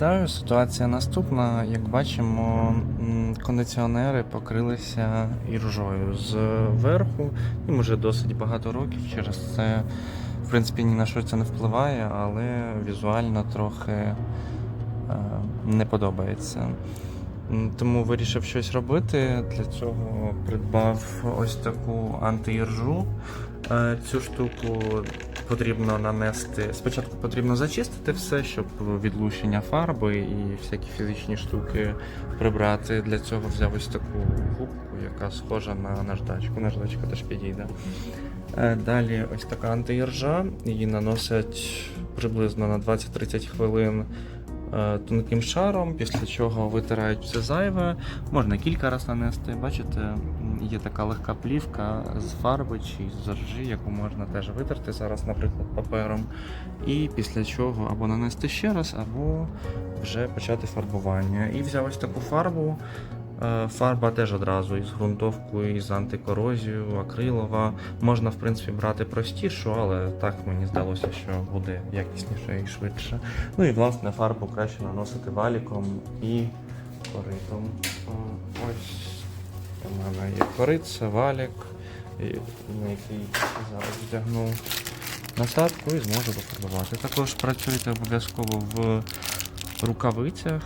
Вітаю, ситуація наступна. Як бачимо, кондиціонери покрилися іржою зверху. Їм вже досить багато років. Через це, в принципі, ні на що це не впливає, але візуально трохи е, не подобається. Тому вирішив щось робити. Для цього придбав ось таку антиіржу. Цю штуку потрібно нанести. Спочатку потрібно зачистити все, щоб відлучення фарби і всякі фізичні штуки прибрати. Для цього взяв ось таку губку, яка схожа на наждачку. Наждачка теж підійде. Е, Далі ось така антиіржа. Її наносять приблизно на 20-30 хвилин е, тонким шаром, після чого витирають все зайве. Можна кілька разів нанести. Бачите, є така легка плівка з фарби чи з ржі, яку можна теж витерти зараз, наприклад, папером. І після чого або нанести ще раз, або вже почати фарбування. І взяв ось таку фарбу. Е, Фарба теж одразу із ґрунтовкою, із антикорозією, акрилова. Можна, в принципі, брати простішу, але так мені здалося, що буде якісніше і швидше. Ну і власне фарбу краще наносити валіком і коритом. Е, Ось у мене є корит, це валік, на який зараз вдягну насадку і зможу пофарбувати. Також працюйте обов'язково в рукавицях.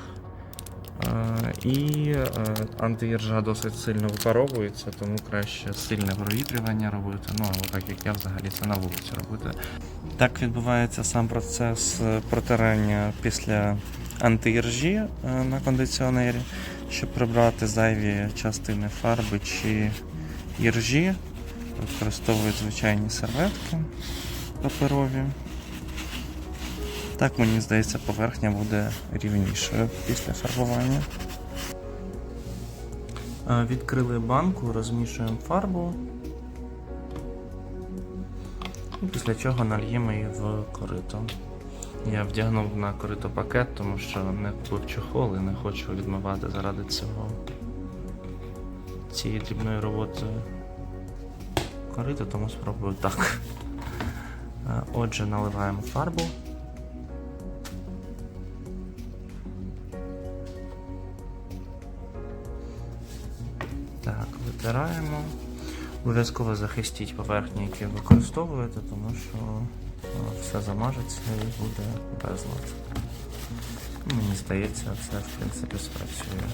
Е, І е, антиіржа досить сильно випаровується, тому краще сильне провітрювання робити. Ну або так як я взагалі це на вулиці робити. Так відбувається сам процес протирання після антиіржі е, на кондиціонері, щоб прибрати зайві частини фарби чи іржі. Використовують звичайні серветки паперові. Так, мені здається, поверхня буде рівнішою після фарбування. Відкрили банку, розмішуємо фарбу. І після чого нальємо її в корито. Я вдягнув на корито пакет, тому що не купив чохол і не хочу відмивати заради цього цієї дрібної роботи корито, тому спробую так. Е, Отже, наливаємо фарбу. Так, витираємо. Обов'язково захистіть поверхні, які використовуєте, тому що все замажеться і буде безлад. Мені здається, це в принципі спрацює.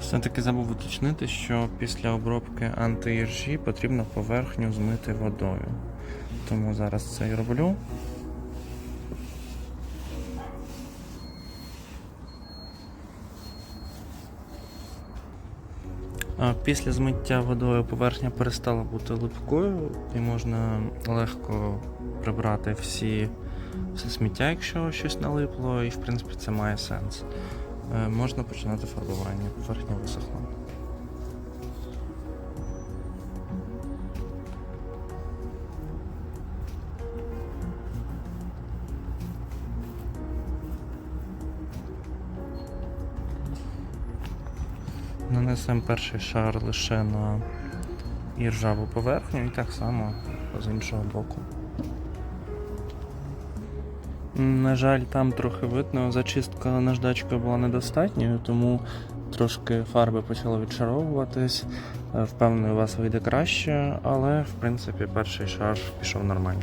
Все-таки забув уточнити, що після обробки антиіржі потрібно поверхню змити водою. Тому зараз це і роблю. Після змиття водою поверхня перестала бути липкою і можна легко прибрати всі, все сміття, якщо щось налипло, і в принципі це має сенс. Е, Можна починати фарбування, поверхня висохла. Нанесемо перший шар лише на іржаву поверхню і так само з іншого боку. На жаль, там трохи видно, зачистка наждачкою була недостатньою, тому трошки фарби почало відшаровуватись. Е, Впевнений, у вас вийде краще, але в принципі перший шар пішов нормально.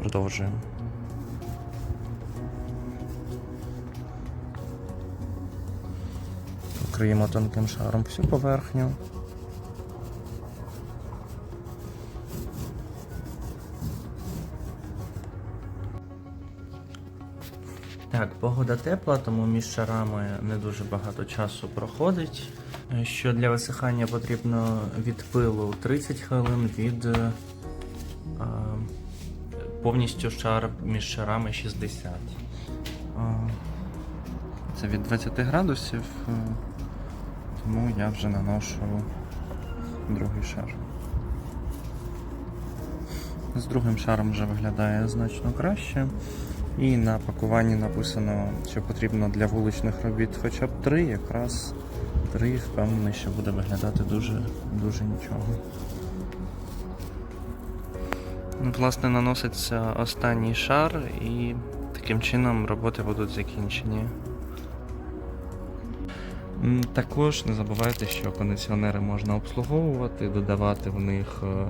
Продовжуємо. Покриємо тонким шаром всю поверхню. Так, погода тепла, тому між шарами не дуже багато часу проходить. Е, Що для висихання потрібно від пилу 30 хвилин, від е, а, повністю шар між шарами 60. А, Це від 20 градусів, е, тому я вже наношу другий шар. З другим шаром вже виглядає значно краще. І на пакуванні написано, що потрібно для вуличних робіт хоча б три, якраз три, впевнений, що буде виглядати дуже, дуже нічого. Ну, Власне, наноситься останній шар і таким чином роботи будуть закінчені. Також не забувайте, що кондиціонери можна обслуговувати, додавати в них е,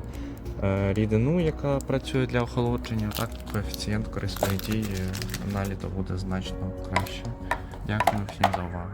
рідину, яка працює для охолодження. Так, коефіцієнт корисної дії на літо буде значно краще. Дякую всім за увагу.